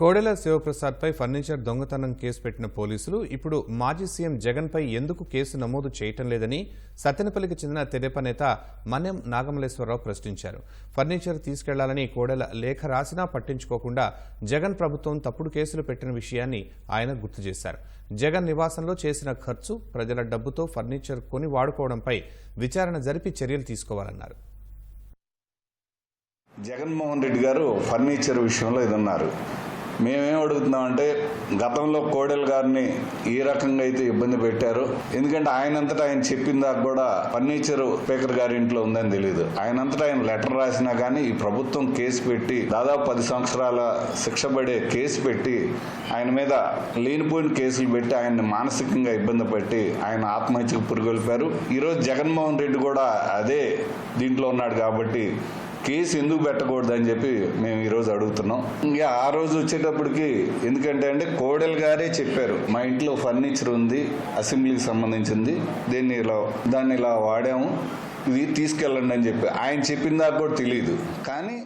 కోడెల శివప్రసాద్పై ఫర్నిచర్ దొంగతనం కేసు పెట్టిన పోలీసులు ఇప్పుడు మాజీ సీఎం జగన్పై ఎందుకు కేసు నమోదు చేయటం లేదని సత్తెనపల్లికి చెందిన తెదేపా నేత మన్యం నాగమలేశ్వరరావు ప్రశ్నించారు. ఫర్నిచర్ తీసుకెళ్ళాలని కోడెల లేఖ రాసినా పట్టించుకోకుండా జగన్ ప్రభుత్వం తప్పుడు కేసులు పెట్టిన విషయాన్ని ఆయన గుర్తు చేశారు. జగన్ నివాసంలో చేసిన ఖర్చు ప్రజల డబ్బుతో ఫర్నిచర్ కొని వాడుకోవడంపై విచారణ జరిపి చర్యలు తీసుకోవాలన్నారు. జగన్మోహన్ రెడ్డి గారు ఫర్నిచర్ విషయంలో ఇది ఉన్నారు మేమేం అడుగుతున్నామంటే గతంలో కోడెల గారిని ఏ రకంగా అయితే ఇబ్బంది పెట్టారు. ఎందుకంటే ఆయనంతటా ఆయన చెప్పిన దాకా కూడా ఫర్నిచర్ స్పీకర్ గారి ఇంట్లో ఉందని తెలియదు ఆయనంతటా ఆయన లెటర్ రాసినా కానీ ఈ ప్రభుత్వం కేసు పెట్టి దాదాపు పది సంవత్సరాల శిక్ష పడే కేసు పెట్టి ఆయన మీద లేనిపోయిన కేసులు పెట్టి ఆయన్ని మానసికంగా ఇబ్బంది పెట్టి ఆయన ఆత్మహత్యకు పురుగొల్పారు. ఈరోజు జగన్మోహన్ రెడ్డి కూడా అదే దీంట్లో ఉన్నాడు కాబట్టి కేసు ఎందుకు పెట్టకూడదు అని చెప్పి మేము ఈరోజు అడుగుతున్నాం. ఇంకా ఆ రోజు వచ్చేటప్పటికి ఎందుకంటే అంటే కోడెల్ గారే చెప్పారు మా ఇంట్లో ఫర్నిచర్ ఉంది అసెంబ్లీకి సంబంధించింది దీన్ని ఇలా దాన్ని ఇలా వాడాము ఇది తీసుకెళ్ళండి అని చెప్పి. ఆయన చెప్పిన దాకా కూడా తెలియదు కానీ